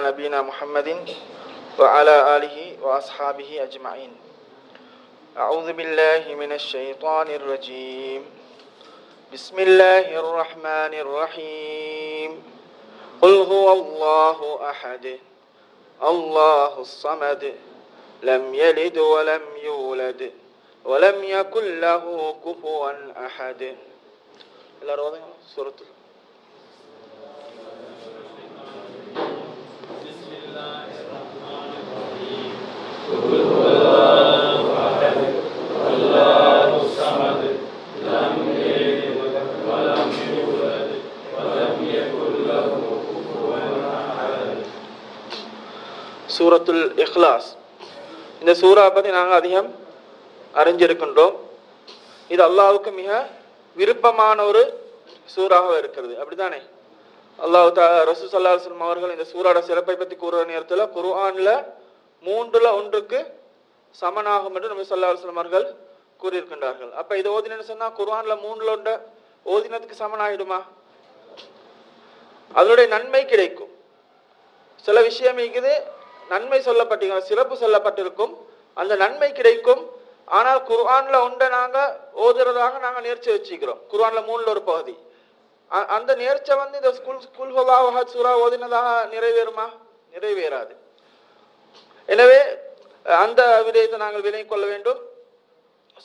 نبينا محمد وعلى آله وأصحابه أجمعين. أعوذ بالله من الشيطان الرجيم. بسم الله الرحمن الرحيم. قل هو الله أحد. الله الصمد. لم يلد ولم يولد. ولم يكن له كفوا أحد. سورة சூரத்துல் இஹ்லாஸ். இந்த சூறா பற்றி நாங்கள் அதிகம் அறிஞ்சிருக்கின்றோம். இது அல்லாவுக்கு மிக விருப்பமான ஒரு சூறாக இருக்கிறது. அப்படித்தானே? அல்லாஹ் தா ரசூ சல்லாஹம் அவர்கள் இந்த சூறாட சிறப்பை பற்றி கூறுற நேரத்தில் குர்ஆனில் மூன்றுல ஒன்றுக்கு சமனாகும் என்று நபி சொல்லா அலுவலம் அவர்கள் கூறியிருக்கின்றார்கள். அப்ப இது ஓதினு சொன்னா குர்ஆன்ல மூணுல ஒன்ற ஓதினத்துக்கு சமனாயிடுமா? அதனுடைய நன்மை கிடைக்கும். சில விஷயம் இருக்குது நன்மை சொல்லப்பட்டிருக்கும் சிறப்பு சொல்லப்பட்டிருக்கும். அந்த நன்மை கிடைக்கும். ஆனால் குர்ஆன்ல உண்டை நாங்கள் ஓதுறதாக நாங்கள் நேர்ச்சி வச்சுக்கிறோம். குர்ஆன்ல மூணுல ஒரு பகுதி. அ- அந்த நேர்ச்சை வந்து இந்த ஸ்கூல் ஸ்கூல் ஹோலாவஹத் சூறா ஓதினதாக நிறைவேறுமா? நிறைவேறாது. எனவே அந்த விடயத்தை நாங்கள் விலகிக் கொள்ள வேண்டும்.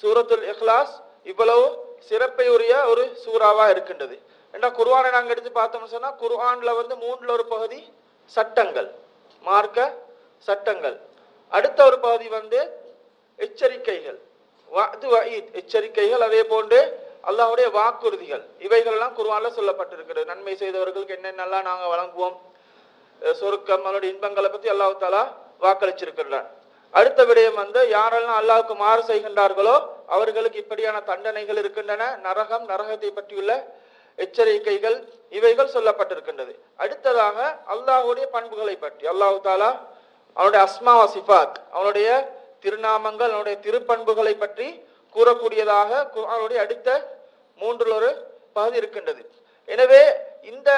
சூரத்துல் இஹ்லாஸ் இவ்வளவு சிறப்பை உரிய ஒரு சூறாவா இருக்கின்றது. ஏன்னா குர்ஆனை நாங்கள் எடுத்து பார்த்தோம்னு சொன்னால் குர்ஆன்ல வந்து மூன்றில் ஒரு பகுதி சட்டங்கள். மார்க்க சட்டங்கள். அடுத்த ஒரு பகுதி வந்து எச்சரிக்கைகள். வஅது வஈத் எச்சரிக்கைகள் அதே போன்று அல்லாவுடைய வாக்குறுதிகள். இவைகள் எல்லாம் சொல்லப்பட்டிருக்கிறது. நன்மை செய்தவர்களுக்கு என்னென்னலாம் நாங்க வழங்குவோம்? சொருக்கம் சொர்க்கம் அவருடைய இன்பங்களை பத்தி அல்லாஹு தாலா வாக்களிச்சிருக்கிறான் அடுத்த விடயம் வந்து யாரெல்லாம் அல்லாவுக்கு மாறு செய்கின்றார்களோ அவர்களுக்கு இப்படியான தண்டனைகள் இருக்கின்றன. நரகம் நரகத்தை பற்றியுள்ள எச்சரிக்கைகள் இவைகள் சொல்லப்பட்டிருக்கின்றது. அடுத்ததாக அல்லாஹுடைய பண்புகளை பற்றி அல்லாஹு தாலா அவனுடைய அஸ்மாவா சிஃபாத் அவனுடைய திருநாமங்கள் அவனுடைய திருப்பண்புகளை பற்றி கூறக்கூடியதாக அவனுடைய அடுத்த மூன்றில் ஒரு பகுதி இருக்கின்றது. எனவே இந்த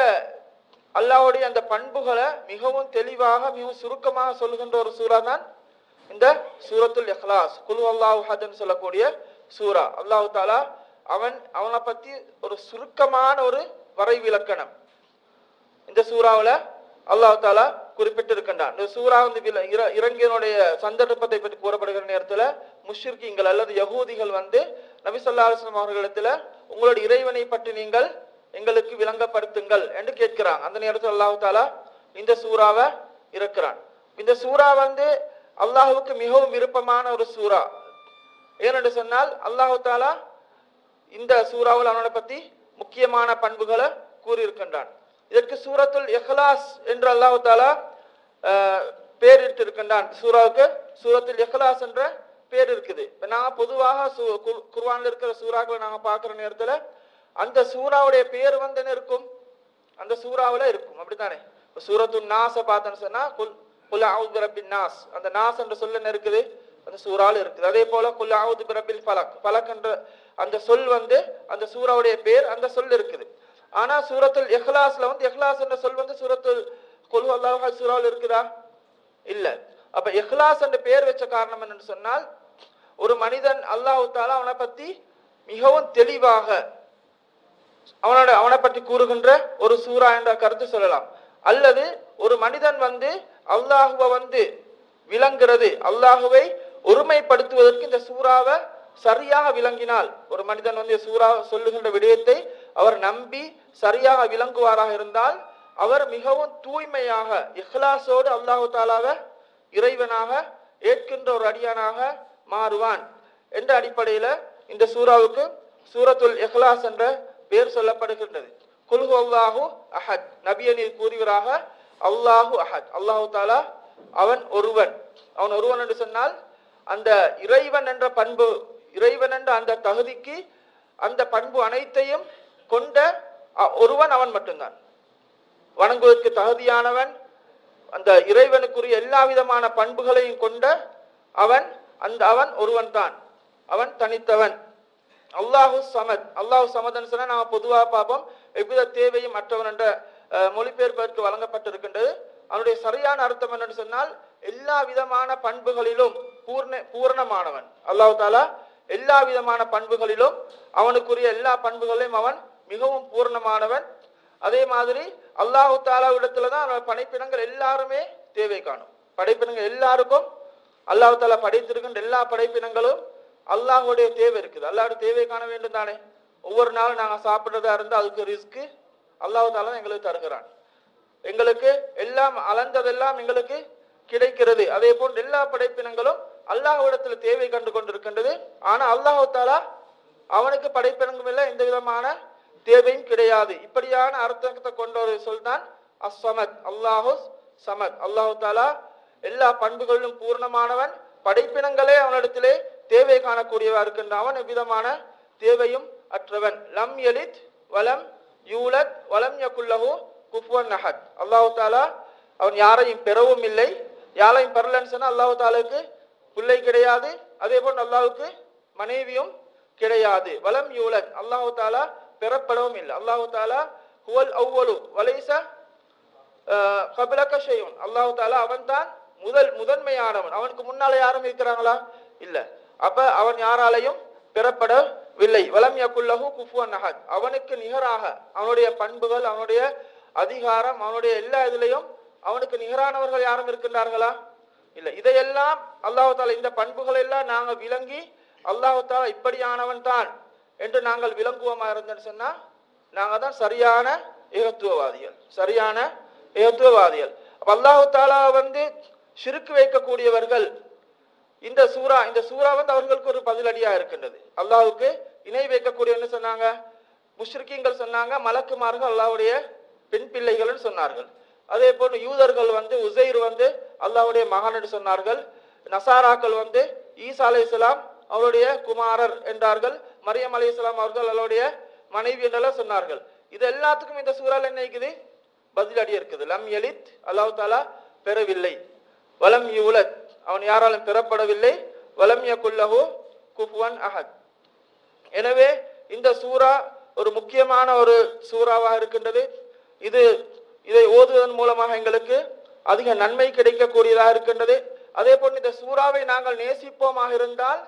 அல்லாஹ்வுடைய அந்த பண்புகளை மிகவும் தெளிவாக மிகவும் சுருக்கமாக சொல்லுகின்ற ஒரு சூறா தான் இந்த சூரத்துல் எஹ்லாஸ் குலு அல்லாஹ் சொல்லக்கூடிய சூரா அல்லாஹ் தாலா அவன் அவனை பத்தி ஒரு சுருக்கமான ஒரு வரை விளக்கணம் இந்த சூறாவில் அல்லாஹ் தாலா குறிப்பிட்டிருக்கின்றான் இந்த சூரா வந்து இறங்கியனுடைய சந்தர்ப்பத்தை பற்றி கூறப்படுகிற நேரத்துல முஷ்ரிக்கீங்கள் அல்லது யகூதிகள் வந்து நபி அவர்களிடத்துல உங்களுடைய இறைவனை பற்றி நீங்கள் எங்களுக்கு விளங்கப்படுத்துங்கள் என்று கேட்கிறாங்க. அந்த நேரத்தில் அல்லாஹு தாலா இந்த சூறாவை இருக்கிறான் இந்த சூறா வந்து அல்லாஹுக்கு மிகவும் விருப்பமான ஒரு சூறா. ஏனென்று சொன்னால் அல்லாஹ் தாலா இந்த சூறாவில் அவனை பத்தி முக்கியமான பண்புகளை கூறியிருக்கின்றான். இதற்கு சூரத்துல் இஹ்லாஸ் என்று அல்லாஹ் தாலா பேர் இருக்கின்றான் சூறாவுக்கு சூரத்துல் இஹ்லாஸ் என்ற பேர் இருக்குது. இப்ப நான் பொதுவாக சூ குர்- இருக்கிற சூறாக்களை நாங்க பார்க்குற நேரத்துல அந்த சூறாவுடைய பேர் வந்து என்ன இருக்கும்? அந்த சூறாவில் இருக்கும். அப்படித்தானே? இப்போ சூரத்து நாஸ பார்த்தேன்னு சொன்னா குல் குல் அவுது பிரபின் நாஸ். அந்த நாஸ் என்ற சொல்ல என்ன இருக்குது? அந்த சூறாவில் இருக்குது. அதே போல குல் அவுது பிரபில் பலக் பலக் என்ற அந்த சொல் வந்து அந்த சூறாவுடைய பேர் அந்த சொல் இருக்குது. ஆனா சூரத்துல் இஹ்லாஸ்ல வந்து இஹ்லாஸ் என்ற சொல் வந்து சூரத்துல் கொலு அல்லாஹ் சூறாவில் இருக்குதா? இல்ல. அப்ப இஹ்லாஸ் என்ற பெயர் வச்ச காரணம் என்னன்னு சொன்னால் ஒரு மனிதன் அல்லாஹு தாலா அவனை பத்தி மிகவும் தெளிவாக அவனோட அவனை பற்றி கூறுகின்ற ஒரு சூரா என்ற கருத்து சொல்லலாம். அல்லது ஒரு மனிதன் வந்து அல்லாஹுவை வந்து விளங்குறது அல்லாஹுவை ஒருமைப்படுத்துவதற்கு இந்த சூறாவை சரியாக விளங்கினால் ஒரு மனிதன் வந்து சூறா சொல்லுகின்ற விடயத்தை அவர் நம்பி சரியாக விளங்குவாராக இருந்தால் அவர் மிகவும் தூய்மையாக இஹ்லாசோடு அல்லாஹு தாலாவை இறைவனாக ஏற்கின்ற ஒரு அடியானாக மாறுவான் என்ற அடிப்படையில இந்த சூறாவுக்கு சூரத்துல் இஹ்லாஸ் என்ற பெயர் சொல்லப்படுகின்றது. குல்ஹு அல்லாஹு அஹத் நபியனில் கூறுகிறாக அல்லாஹு அஹத். அல்லாஹு தாலா அவன் ஒருவன். அவன் ஒருவன் என்று சொன்னால் அந்த இறைவன் என்ற பண்பு இறைவன் என்ற அந்த தகுதிக்கு அந்த பண்பு அனைத்தையும் கொண்ட அ- ஒருவன் அவன் மட்டும்தான். வணங்குவதற்கு தகுதியானவன் அந்த இறைவனுக்குரிய எல்லா விதமான பண்புகளையும் கொண்ட அவன் அந்த அவன் ஒருவன் தான் அவன் தனித்தவன். அல்லாஹு சமத். அல்லாஹு சமதன் சொன்ன நாம பொதுவாக பார்ப்போம். எவ்வித தேவையும் மற்றவன் என்ற மொழிபெயர்ப்பதற்கு வழங்கப்பட்டிருக்கின்றது. அவனுடைய சரியான அர்த்தம் என்னன்னு சொன்னால் எல்லா விதமான பண்புகளிலும் பூர்ண பூரணமானவன். அல்லாஹ் தாலா எல்லா விதமான பண்புகளிலும் அவனுக்குரிய எல்லா பண்புகளையும் அவன் மிகவும் பூர்ணமானவன். அதே மாதிரி அல்லாஹு தாலாவிடத்துல தான் படைப்பினங்கள் எல்லாருமே தேவை காணும். படைப்பினங்கள் எல்லாருக்கும் அல்லாஹ் தாலா படைத்திருக்கின்ற எல்லா படைப்பினங்களும் அல்லாஹுடைய தேவை இருக்குது. அல்லாஹ்வுடைய தேவை காண வேண்டும் தானே? ஒவ்வொரு நாளும் நாங்கள் சாப்பிட்றதா இருந்தால் அதுக்கு ரிஸ்க்கு அல்லாஹு தாலா தான் எங்களுக்கு தருகிறான். எங்களுக்கு எல்லாம் அளந்ததெல்லாம் எங்களுக்கு கிடைக்கிறது. அதே போன்று எல்லா படைப்பினங்களும் அல்லாஹ்விடத்தில் தேவை கண்டு கொண்டிருக்கின்றது. ஆனா அல்லாஹு தாலா அவனுக்கு படைப்பினங்கள் இல்லை எந்த விதமான தேவையும் கிடையாது. இப்படியான அர்த்தத்தை கொண்ட ஒரு சொல் தான் அஸ்வமத் அல்லாஹு சமத். அல்லாஹு தாலா எல்லா பண்புகளிலும் பூர்ணமானவன் படைப்பினங்களே அவனிடத்திலே தேவை காணக்கூடியவா இருக்கின்ற அவன் எவ்விதமான தேவையும் அற்றவன். லம் எலித் வலம் யூலத் வலம் யகுல்லஹு குஃபுவன் அஹத். அல்லாஹு தாலா அவன் யாரையும் பெறவும் இல்லை. யாரையும் பெறலன்னு சொன்னால் அல்லாஹு தாலாவுக்கு பிள்ளை கிடையாது. அதே போல் அல்லாவுக்கு மனைவியும் கிடையாது. வலம் யூலத். அல்லாஹு தாலா பெறப்படவும் இல்லை. அல்லாஹு தாலா ஹுவல் அவ்வளு வலைசா கபிலக்க செய்யும் அல்லாஹு தாலா அவன் தான் முதல் முதன்மையானவன். அவனுக்கு முன்னால யாரும் இருக்கிறாங்களா? இல்ல. அப்ப அவன் யாராலையும் பெறப்படவில்லை. வலம் யகுல்லஹு குஃபுவன் அஹத். அவனுக்கு நிகராக அவனுடைய பண்புகள் அவனுடைய அதிகாரம் அவனுடைய எல்லா இதுலையும் அவனுக்கு நிகரானவர்கள் யாரும் இருக்கின்றார்களா? இல்ல. இதையெல்லாம் அல்லாஹு தாலா இந்த பண்புகள் எல்லாம் நாங்க விளங்கி அல்லாஹு தாலா இப்படியானவன் தான் என்று நாங்கள் விளங்குவோமா இருந்தேன்னு சொன்னா நாங்க தான் சரியான ஏகத்துவவாதிகள். சரியான ஏகத்துவவாதிகள். அப்ப அல்லாஹு தாலா வந்து சிறுக்கு வைக்கக்கூடியவர்கள் இந்த சூரா இந்த சூரா வந்து அவர்களுக்கு ஒரு பதிலடியா இருக்கின்றது. அல்லாஹுக்கு இணை வைக்கக்கூடிய என்ன சொன்னாங்க? முஷ்ரிக்கீங்கள் சொன்னாங்க மலக்குமார்கள் அல்லாவுடைய பெண் பிள்ளைகள்னு சொன்னார்கள். அதே போன்று யூதர்கள் வந்து உசைர் வந்து அல்லாவுடைய மகன் சொன்னார்கள். நசாராக்கள் வந்து ஈசா இஸ்லாம் அவருடைய குமாரர் என்றார்கள். மரியம் அலைஹிஸ்ஸலாம் அவர்கள் அவளுடைய மனைவி என்றெல்லாம் சொன்னார்கள். இது எல்லாத்துக்கும் இந்த சூறால் என்ன இருக்குது? பதிலடி இருக்குது. லம் எலித் அல்லாஹ் தாலா பெறவில்லை. வலம் யூலத் அவன் யாராலும் பெறப்படவில்லை. வலம் யகுல்லஹு குஃபுவன் அஹத். எனவே இந்த சூறா ஒரு முக்கியமான ஒரு சூறாவாக இருக்கின்றது. இது இதை ஓதுவதன் மூலமாக எங்களுக்கு அதிக நன்மை கிடைக்கக்கூடியதாக இருக்கின்றது. அதே போன்று இந்த சூறாவை நாங்கள் நேசிப்போமாக இருந்தால்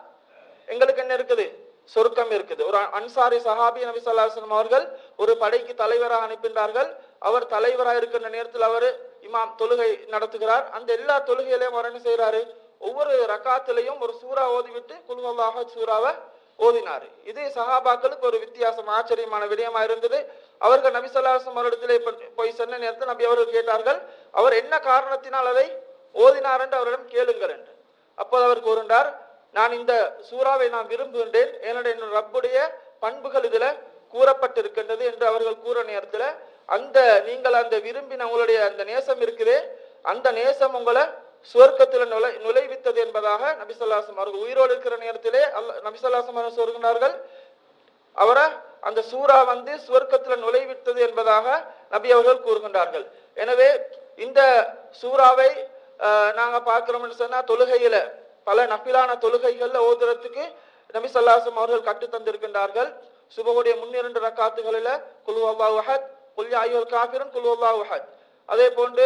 எங்களுக்கு என்ன இருக்குது? சுருக்கம் இருக்குது. ஒரு அன்சாரி சஹாபி நபி ஸல்லல்லாஹு அவர்கள் ஒரு படைக்கு தலைவராக அனுப்பினார்கள் அவர் தலைவராக இருக்கின்ற நேரத்தில் அவர் இமாம் தொழுகை நடத்துகிறார். அந்த எல்லா தொழுகையிலையும் அவர் என்ன செய்கிறாரு ஒவ்வொரு ரக்காத்திலையும் ஒரு சூறா ஓதிவிட்டு குல்வல்லாஹ் சூறாவை ஓதினார். இது சஹாபாக்களுக்கு ஒரு வித்தியாசம் ஆச்சரியமான விடயமா இருந்தது. அவர்கள் நபி ஸல்லல்லாஹு அவரிடத்திலே போய்- சென்ன நேரத்தில் நபி அவர்கள் கேட்டார்கள் அவர் என்ன காரணத்தினால் அதை ஓதினார்? என்று அவரிடம் கேளுங்கள் என்று. அப்போது அவர் கூறினார் நான் இந்த சூறாவை நான் விரும்புகின்றேன். என்னுடைய என்னுடைய ரப்புடைய பண்புகள் இதுல கூறப்பட்டிருக்கின்றது என்று அவர்கள் கூற நேரத்துல அந்த நீங்கள் அந்த விரும்பின உங்களுடைய அந்த நேசம் இருக்குதே அந்த நேசம் உங்களை சுவர்க்கத்தில் நுழை நுழைவித்தது என்பதாக நபிசல்லாசம் அவர்கள் உயிரோடு இருக்கிற நேரத்திலே அல்ல நபிசல்லாசம் அவர்கள் சொல்கிறார்கள் அவரை அந்த சூறா வந்து சுவர்க்கத்தில் நுழைவித்தது என்பதாக நபி அவர்கள் கூறுகின்றார்கள். எனவே இந்த சூறாவை நாங்கள் நாங்க பார்க்கிறோம்னு சொன்னா தொழுகையில பல நபிலான தொழுகைகள்ல ஓதுறதுக்கு நபி ஸல்லல்லாஹு அவர்கள் கற்று தந்திருக்கின்றார்கள். சுபகுடைய முன்னிரண்டு ரக்காத்துகளில குல் அல்லாஹு அஹத் குல் யா அய்யுல் காஃபிரூன் அதே போன்று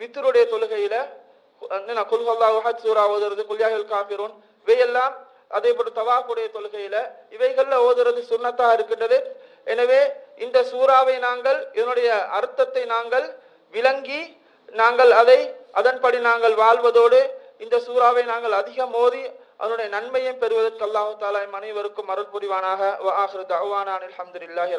வித்தருடைய தொழுகையில என்ன குல் சூரா ஓதுறது குல் யா காஃபிரூன் இவையெல்லாம் அதே போன்று தவாஃபுடைய தொழுகையில இவைகள்ல ஓதுறது சுண்ணத்தா இருக்கின்றது. எனவே இந்த சூறாவை நாங்கள் இதனுடைய அர்த்தத்தை நாங்கள் விளங்கி நாங்கள் அதை அதன்படி நாங்கள் வாழ்வதோடு இந்த சூறாவை நாங்கள் அதிகம் மோதி அதனுடைய நன்மையும் பெறுவதற்கு அல்லாஹு தாலா எம் அனைவருக்கும் அருள் புரிவானாக. வ ஆஹிரு தஅவானா அனில் ஹம்துலில்லாஹி